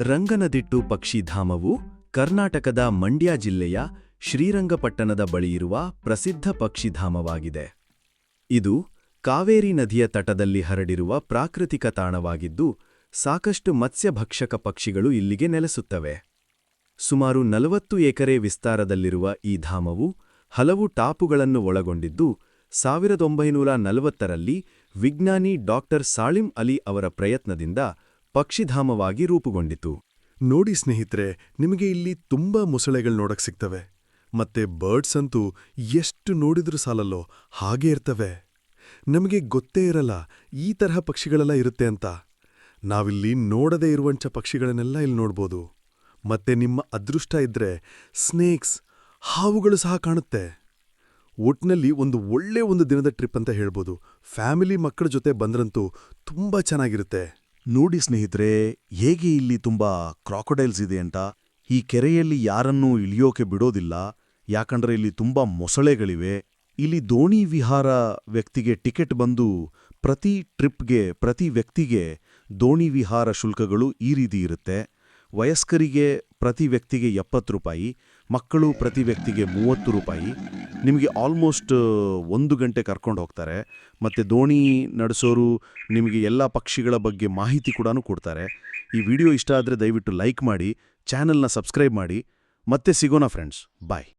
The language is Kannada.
ರಂಗನದಿಟ್ಟು ಪಕ್ಷಿಧಾಮವು ಕರ್ನಾಟಕದ ಮಂಡ್ಯ ಜಿಲ್ಲೆಯ ಶ್ರೀರಂಗಪಟ್ಟಣದ ಬಳಿಯಿರುವ ಪ್ರಸಿದ್ಧ ಪಕ್ಷಿಧಾಮವಾಗಿದೆ. ಇದು ಕಾವೇರಿ ನದಿಯ ತಟದಲ್ಲಿ ಹರಡಿರುವ ಪ್ರಾಕೃತಿಕ ತಾಣವಾಗಿದ್ದು, ಸಾಕಷ್ಟು ಮತ್ಸ್ಯಭಕ್ಷಕ ಪಕ್ಷಿಗಳು ಇಲ್ಲಿಗೆ ನೆಲೆಸುತ್ತವೆ. ಸುಮಾರು ನಲವತ್ತು ಎಕರೆ ವಿಸ್ತಾರದಲ್ಲಿರುವ ಈ ಧಾಮವು ಹಲವು ಟಾಪುಗಳನ್ನು ಒಳಗೊಂಡಿದ್ದು, ಸಾವಿರದ ಒಂಬೈನೂರ ನಲವತ್ತರಲ್ಲಿ ವಿಜ್ಞಾನಿ ಡಾಕ್ಟರ್ ಸಾಳಿಂ ಅಲಿ ಅವರ ಪ್ರಯತ್ನದಿಂದ ಪಕ್ಷಿಧಾಮವಾಗಿ ರೂಪುಗೊಂಡಿತು. ನೋಡಿ ಸ್ನೇಹಿತರೆ, ನಿಮಗೆ ಇಲ್ಲಿ ತುಂಬಾ ಮೊಸಳೆಗಳು ನೋಡಕ್ ಸಿಗ್ತವೆ. ಮತ್ತೆ ಬರ್ಡ್ಸ್ ಅಂತೂ ಎಷ್ಟು ನೋಡಿದ್ರೂ ಸಾಲಲ್ಲೋ, ಹಾಗೇ ಇರ್ತವೆ. ನಮಗೆ ಗೊತ್ತೇ ಇರಲ್ಲ, ಈ ತರಹ ಪಕ್ಷಿಗಳೆಲ್ಲ ಇರುತ್ತೆ ಅಂತ. ನಾವಿಲ್ಲಿ ನೋಡದೇ ಇರುವಂಥ ಪಕ್ಷಿಗಳನ್ನೆಲ್ಲ ಇಲ್ಲಿ ನೋಡ್ಬೋದು. ಮತ್ತೆ ನಿಮ್ಮ ಅದೃಷ್ಟ ಇದ್ರೆ ಸ್ನೇಕ್ಸ್, ಹಾವುಗಳು ಸಹ ಕಾಣುತ್ತೆ. ಒಟ್ನಲ್ಲಿ ಒಂದು ಒಳ್ಳೆ ಒಂದು ದಿನದ ಟ್ರಿಪ್ ಅಂತ ಹೇಳ್ಬೋದು. ಫ್ಯಾಮಿಲಿ ಮಕ್ಕಳ ಜೊತೆ ಬಂದ್ರಂತೂ ತುಂಬ ಚೆನ್ನಾಗಿರುತ್ತೆ. ನೋಡಿ ಸ್ನೇಹಿತರೆ, ಹೇಗೆ ಇಲ್ಲಿ ತುಂಬ ಕ್ರಾಕೊಡೈಲ್ಸ್ ಇದೆ ಅಂತ? ಈ ಕೆರೆಯಲ್ಲಿ ಯಾರನ್ನೂ ಇಳಿಯೋಕೆ ಬಿಡೋದಿಲ್ಲ. ಯಾಕಂದ್ರೆ ಇಲ್ಲಿ ತುಂಬಾ ಮೊಸಳೆಗಳಿವೆ. ಇಲ್ಲಿ ದೋಣಿ ವಿಹಾರ ವ್ಯಕ್ತಿಗೆ ಟಿಕೆಟ್ ಬಂದು ಪ್ರತಿ ಟ್ರಿಪ್ಗೆ, ಪ್ರತಿ ವ್ಯಕ್ತಿಗೆ ದೋಣಿ ವಿಹಾರ ಶುಲ್ಕಗಳು ಈ ರೀತಿ ಇರುತ್ತೆ. ವಯಸ್ಕರಿಗೆ ಪ್ರತಿ ವ್ಯಕ್ತಿಗೆ ಎಪ್ಪತ್ತು ರೂಪಾಯಿ, ಮಕ್ಕಳು ಪ್ರತಿ ವ್ಯಕ್ತಿಗೆ ಮೂವತ್ತು ರೂಪಾಯಿ ನಿಮಗೆ ಆಲ್ಮೋಸ್ಟ್ ಒಂದು ಗಂಟೆ ಕರ್ಕೊಂಡು ಹೋಗ್ತಾರೆ. ಮತ್ತು ದೋಣಿ ನಡೆಸೋರು ನಿಮಗೆ ಎಲ್ಲ ಪಕ್ಷಿಗಳ ಬಗ್ಗೆ ಮಾಹಿತಿ ಕೂಡ ಕೊಡ್ತಾರೆ. ಈ ವಿಡಿಯೋ ಇಷ್ಟ ಆದರೆ ದಯವಿಟ್ಟು ಲೈಕ್ ಮಾಡಿ ಚಾನಲ್ನ ಸಬ್ಸ್ಕ್ರೈಬ್ ಮಾಡಿ. ಮತ್ತೆ ಸಿಗೋಣ ಫ್ರೆಂಡ್ಸ್ ಬಾಯ್